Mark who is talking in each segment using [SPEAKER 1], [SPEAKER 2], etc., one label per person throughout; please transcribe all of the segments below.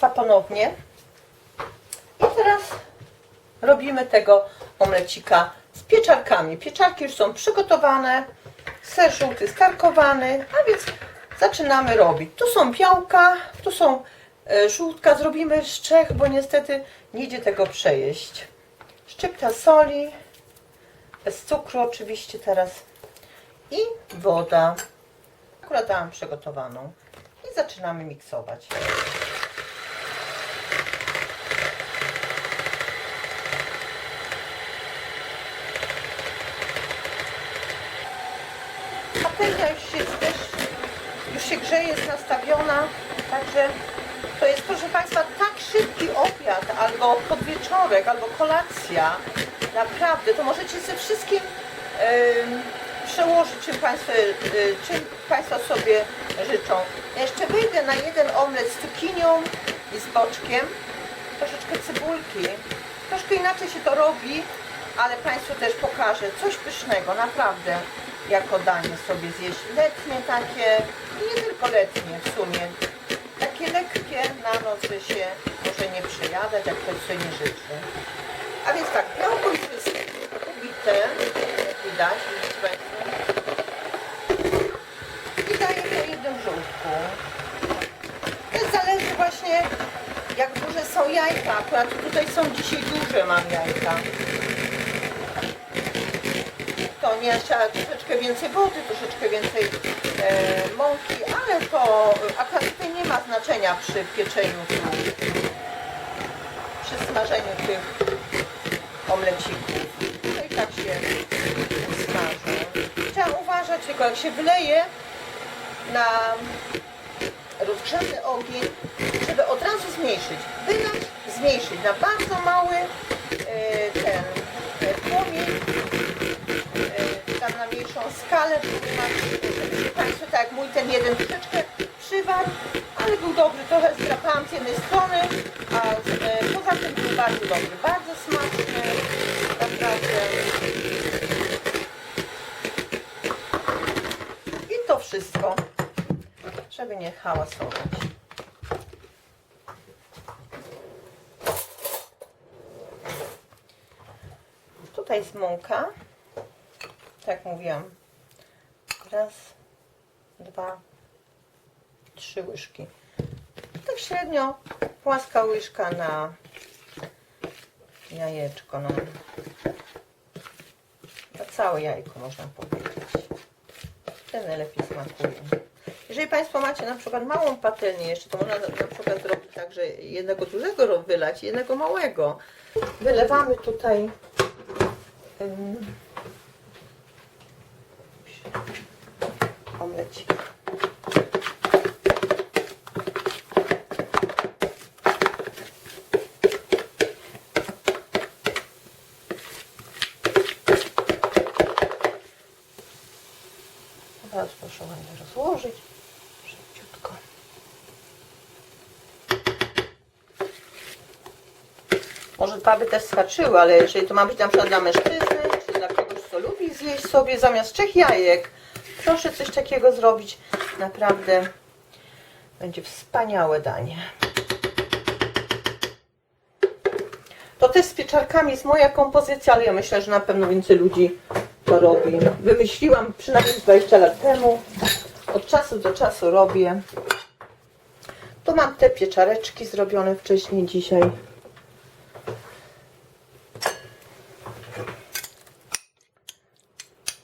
[SPEAKER 1] Państwa ponownie. I teraz robimy tego omlecika z pieczarkami. Pieczarki już są przygotowane, ser żółty skarkowany, a więc zaczynamy robić. Tu są białka, tu są e, żółtka. Zrobimy z trzech, bo niestety nie idzie tego przejeść. Szczypta soli, bez cukru oczywiście teraz i woda. Akurat dałam przygotowaną. I zaczynamy miksować. Patelnia już jest też, już się grzeje, jest nastawiona, także to jest proszę Państwa tak szybki obiad, albo podwieczorek, albo kolacja, naprawdę, to możecie ze wszystkim em, przełożyć, czym Państwo, y, czym Państwo sobie życzą. Ja jeszcze wyjdę na jeden omlet z cukinią i z boczkiem, troszeczkę cebulki, troszkę inaczej się to robi, ale Państwu też pokażę. Coś pysznego, naprawdę, jako danie sobie zjeść. Letnie takie, nie tylko letnie w sumie, takie lekkie na noc, że się może nie przejadać, jak ktoś sobie nie życzy. A więc tak, białko już jest ubite, jak widać, Państwo. I daję po jednym żółtku. To zależy właśnie, jak duże są jajka. Akurat tutaj są dzisiaj duże mam jajka. To nie trzeba troszeczkę więcej wody, troszeczkę więcej e, mąki, ale to akurat tutaj nie ma znaczenia przy pieczeniu przy smażeniu tych omlecików. To i tak się smażą. Trzeba uważać tylko jak się wleje na rozgrzany ogień, żeby od razu zmniejszyć. Wylać, zmniejszyć na bardzo mały tak mój ten jeden troszeczkę przywarł, ale był dobry, trochę zdrapałam z jednej strony, a e, poza tym był bardzo dobry, bardzo smaczny, naprawdę. I to wszystko, żeby nie hałasować. Tutaj jest mąka. Tak mówiłam. Raz, dwa, trzy łyżki. Tak średnio płaska łyżka na jajeczko. No. Na całe jajko można powiedzieć. Te najlepiej smakują. Jeżeli Państwo macie na przykład małą patelnię jeszcze, to można na przykład zrobić tak, że jednego dużego wylać i jednego małego. Wylewamy tutaj omlecik. Teraz proszę ładnie rozłożyć. Szybciutko. Może dwa by też starczyły, ale jeżeli to ma być na przykład dla mężczyzny, czy dla kogoś, kto lubi zjeść sobie zamiast trzech jajek, proszę coś takiego zrobić. Naprawdę będzie wspaniałe danie. To też z pieczarkami jest moja kompozycja, ale ja myślę, że na pewno więcej ludzi to robi. Wymyśliłam przynajmniej 20 lat temu. Od czasu do czasu robię. Tu mam te pieczareczki zrobione wcześniej dzisiaj.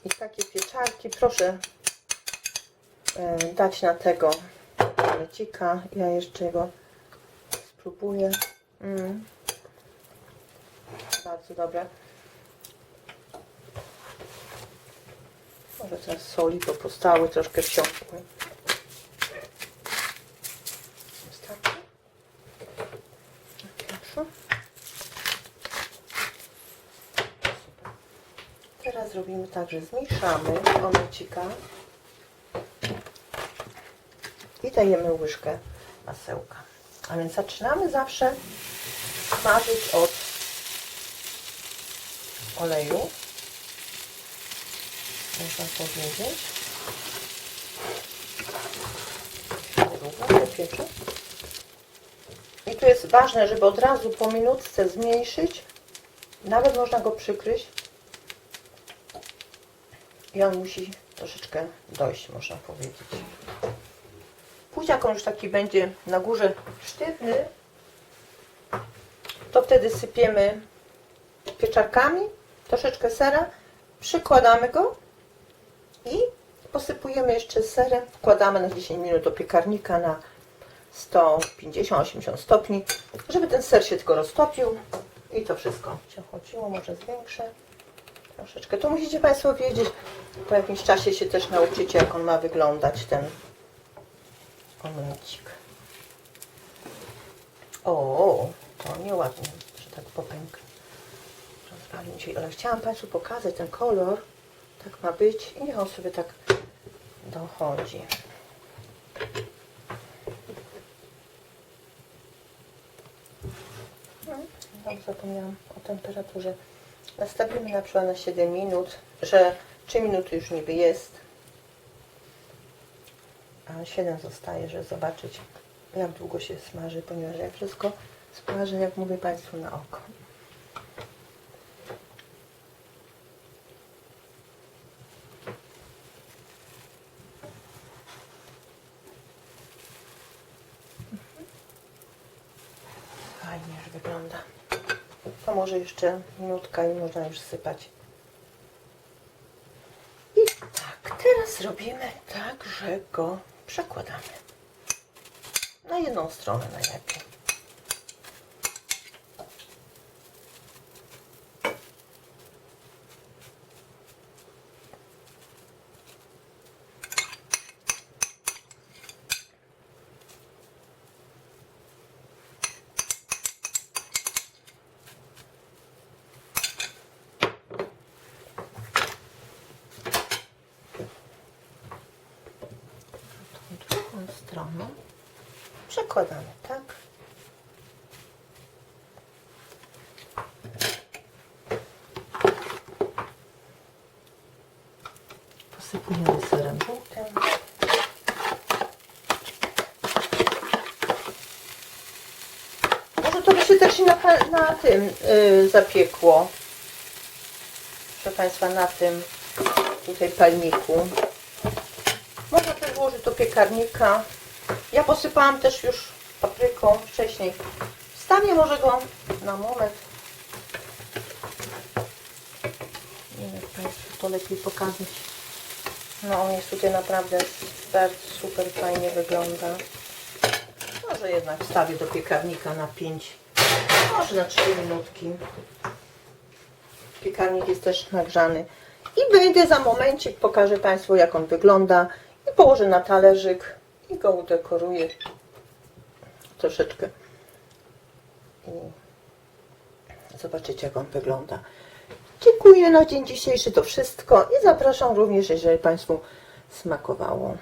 [SPEAKER 1] I takie pieczarki proszę dać na tego lecika. Ja jeszcze go spróbuję. Mm. Bardzo dobre. Może teraz soli to postały, troszkę wsiąkły. Proszę. Teraz zrobimy tak, że zmniejszamy omlecika i dajemy łyżkę masełka. A więc zaczynamy zawsze smażyć od oleju. Można powiedzieć. I to jest ważne, żeby od razu po minutce zmniejszyć. Nawet można go przykryć. I on musi troszeczkę dojść, można powiedzieć. Później jak on już taki będzie na górze sztywny, to wtedy sypiemy pieczarkami, troszeczkę sera, przykładamy go i posypujemy jeszcze serem, wkładamy na 10 minut do piekarnika na 150-80 stopni, żeby ten ser się tylko roztopił i to wszystko się chodziło, może zwiększę troszeczkę. To musicie Państwo wiedzieć, po jakimś czasie się też nauczycie, jak on ma wyglądać, ten omlecik. O, to nieładnie, że tak popękł. Rozwalił się, ale chciałam Państwu pokazać ten kolor, tak ma być i niech on sobie tak dochodzi. No, zapomniałam o temperaturze. Nastawimy na przykład na 7 minut, że 3 minuty już niby jest, a 7 zostaje, żeby zobaczyć jak długo się smaży, ponieważ jak wszystko smaży, jak mówię Państwu, na oko. Fajnie już wygląda. To może jeszcze minutka i można już sypać. I tak, teraz robimy tak, że go przekładamy. Na jedną stronę najlepiej. Stroną przekładamy, tak? Posypujemy serem żółtym. Może to by się też na, na tym yy, zapiekło. Proszę Państwa, na tym tutaj palniku. Można też włożyć do piekarnika. Ja posypałam też już papryką wcześniej. Wstawię może go na moment. Nie wiem, Państwu to lepiej pokazać. No on jest tutaj naprawdę super, super fajnie wygląda. Może jednak wstawię do piekarnika na 5, może na 3 minutki. Piekarnik jest też nagrzany. I wyjdę za momencik, pokażę Państwu jak on wygląda i położę na talerzyk i go udekoruję troszeczkę. I zobaczycie jak on wygląda. Dziękuję na dzień dzisiejszy to wszystko i zapraszam również, jeżeli Państwu smakowało.